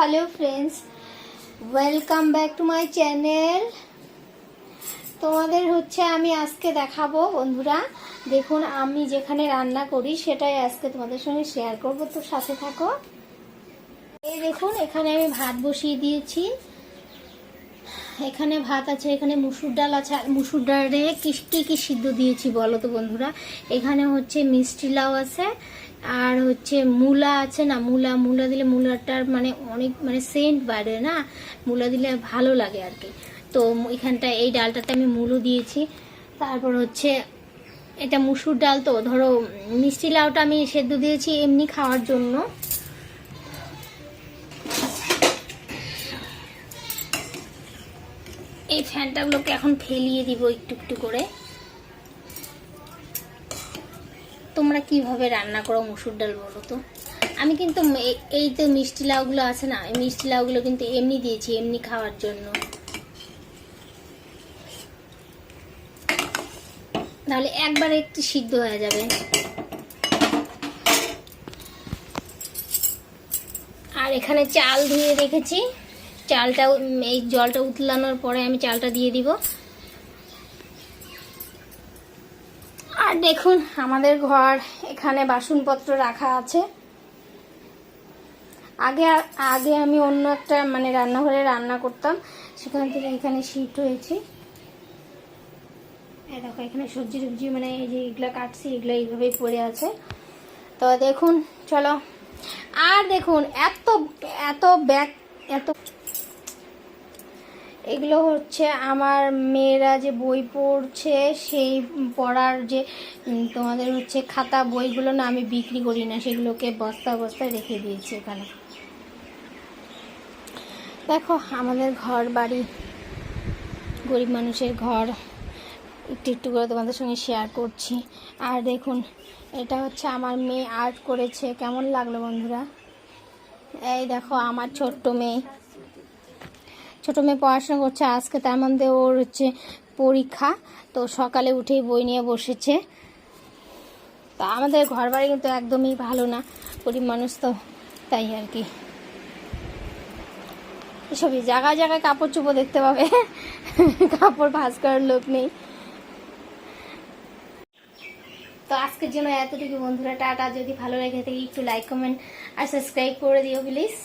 Hello friends welcome back to my channel তোমাদের হচ্ছে আমি আজকে দেখাবো, বন্ধুরা। দেখুন, আমি যেখানে রান্না করি, সেটাই আজকে তোমাদের সঙ্গে শেয়ার করব। তো সাথে থাকো। এই দেখুন, এখানে আমি ভাত বসিয়ে দিয়েছি। এখানে ভাত আছে, এখানে মুসুর ডাল আছে, আর মুসুর ডালে কি কি সিদ্ধ দিয়েছি বলো তো, বন্ধুরা? এখানে হচ্ছে মিষ্টি লাউ আছে আর হচ্ছে মূলা আছে না, মূলা মূলা দিলে মূলাটার মানে অনেক মানে সেন্ট বাড়ে না, মূলা দিলে ভালো লাগে আর কি। তো এখানটা এই ডালটাতে আমি মূলো দিয়েছি। তারপর হচ্ছে এটা মুসুর ডাল তো, ধরো মিষ্টি লাউটা আমি সেদ্ধ দিয়েছি এমনি খাওয়ার জন্য। এই ফ্যানটাগুলোকে এখন ফেলিয়ে দিব একটু একটু করে। তোমরা কীভাবে রান্না করো মুসুর ডাল বলো তো? আমি কিন্তু এই তো মিষ্টি লাউগুলো আছে না, এই মিষ্টি লাউগুলো কিন্তু এমনি দিয়েছি, এমনি খাওয়ার জন্য। তাহলে একবারে একটু সিদ্ধ হয়ে যাবে। আর এখানে চাল ধুয়ে রেখেছি। চালটা এই জলটা উতলানোর পরে আমি চালটা দিয়ে দিব। আর দেখুন, আমাদের ঘর এখানে বাসনপত্র রাখা আছে। আগে আগে আমি অন্য একটা মানে রান্নাঘরে রান্না করতাম। সেখান থেকে এখানে শিফট হয়েছি। দেখো, এখানে সবজি টবজি মানে এই যে এগুলো কাটছি, এগুলো এইভাবেই পড়ে আছে। তো দেখুন, চলো। আর দেখুন, এত এত ব্যাগ, এত এগুলো হচ্ছে আমার মেয়েরা যে বই পড়ছে, সেই পড়ার যে তোমাদের হচ্ছে খাতা বইগুলো না আমি বিক্রি করি না, সেগুলোকে বস্তা বস্তায় রেখে দিয়েছি এখানে। দেখো, আমাদের ঘর বাড়ি, গরিব মানুষের ঘর, একটু একটু করে তোমাদের সঙ্গে শেয়ার করছি। আর দেখুন, এটা হচ্ছে আমার মেয়ে আর্ট করেছে। কেমন লাগল বন্ধুরা? এই দেখো, আমার ছোট্ট মেয়ে। ছোট মেয়ে পড়াশোনা করছে, আজকে তার মধ্যে ওর হচ্ছে পরীক্ষা, তো সকালে উঠেই বই নিয়ে বসেছে। তা আমাদের ঘর বাড়ি কিন্তু একদমই ভালো না, গরিব মানুষ তো তাই আর কি। এসবই, জায়গায় জায়গায় কাপড় চুপো দেখতে পাবে, কাপড় ভাঁজ করার লোক নেই। তো আজকের জন্য এতটুকু বন্ধুরা, টাটা। যদি ভালো লেগে থাকে একটু লাইক কমেন্ট আর সাবস্ক্রাইব করে দিও প্লিজ